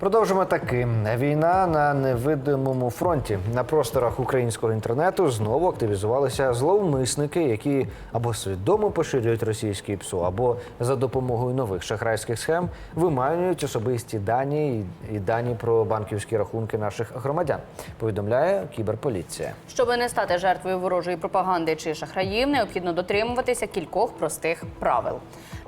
Продовжимо таки. Війна на невидимому фронті на просторах українського інтернету знову активізувалися зловмисники, які або свідомо поширюють російський ПСО, або за допомогою нових шахрайських схем виманюють особисті дані і дані про банківські рахунки наших громадян. Повідомляє кіберполіція. Щоб не стати жертвою ворожої пропаганди чи шахраїв, необхідно дотримуватися кількох простих правил.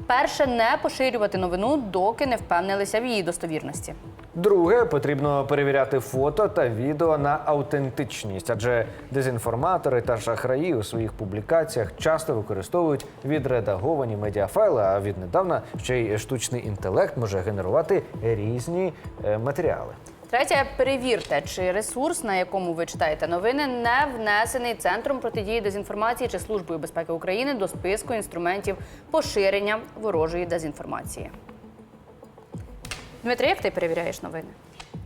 Перше не поширювати новину, доки не впевнилися в її достовірності. Друге, потрібно перевіряти фото та відео на аутентичність, адже дезінформатори та шахраї у своїх публікаціях часто використовують відредаговані медіафайли, а віднедавна ще й штучний інтелект може генерувати різні е, матеріали. Третє, перевірте, чи ресурс, на якому ви читаєте новини, не внесений центром протидії дезінформації чи службою безпеки України до списку інструментів поширення ворожої дезінформації. Дмитрий, як ти перевіряєш новини?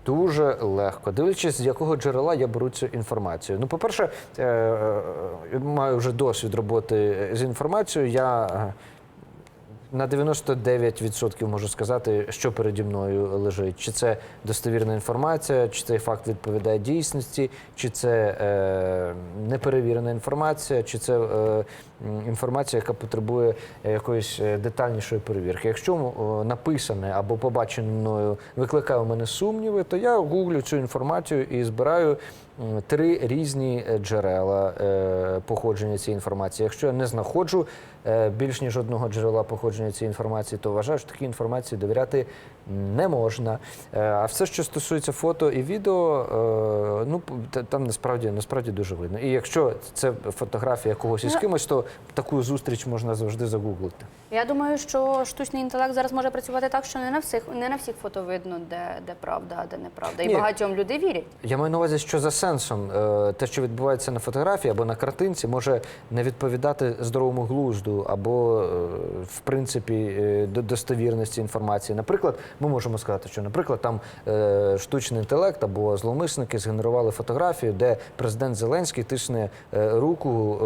Дуже легко, дивлячись, з якого джерела я беру цю інформацію. Ну, по-перше, е, е, е, маю вже досвід роботи з інформацією. Я на 99% можу сказати, що переді мною лежить. Чи це достовірна інформація, чи цей факт відповідає дійсності, чи це е, неперевірена інформація, чи це е, інформація, яка потребує е, якоїсь е, детальнішої перевірки. Якщо е, написане або побачене мною викликає у мене сумніви, то я гуглю цю інформацію і збираю три різні е, джерела е, походження цієї інформації. Якщо я не знаходжу е, більш ніж одного джерела походження цієї інформації, то вважаю, що такій інформації довіряти не можна. Е, А все, що стосується фото і відео, е, ну там насправді насправді дуже видно. І якщо це фотографія когось із кимось, то таку зустріч можна завжди загуглити. Я думаю, що штучний інтелект зараз може працювати так, що не на всіх не на всіх фото видно, де, де правда, а де неправда. І Ні. багатьом люди вірять. Я маю на увазі, що за сенсом е, те, що відбувається на фотографії або на картинці, може не відповідати здоровому глузду або, е, в принципі, е, до достовірності інформації. Наприклад, ми можемо сказати, що, наприклад, там штучний інтелект або зловмисники згенерували фотографію, де президент Зеленський тисне руку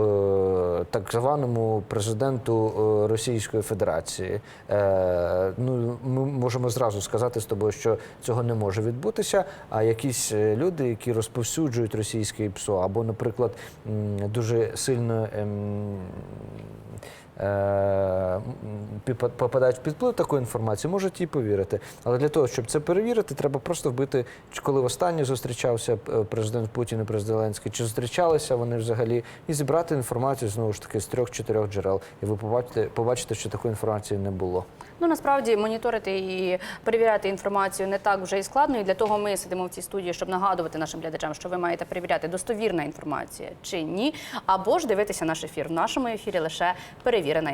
так званому президенту е, Російської Федерації. Е, Ну, ми можемо зразу сказати з тобою, що цього не може відбутися. А якісь е, люди, які розповсюджують російське ПСО, або, наприклад, дуже сильно. Попадають під вплив такої інформації, можуть їй повірити. Але для того, щоб це перевірити, треба просто вбити, коли востаннє зустрічався е, президент Путін і президент Зеленський, чи зустрічалися вони взагалі, і зібрати інформацію знову ж таки з трьох-чотирьох джерел. І ви побачите, побачите, що такої інформації не було. Ну насправді моніторити і перевіряти інформацію не так вже і складно. І для того ми сидимо в цій студії, щоб нагадувати нашим глядачам, що ви маєте перевіряти достовірна інформація чи ні, або ж дивитися наш ефір. В нашому ефірі лише перевірена інформація.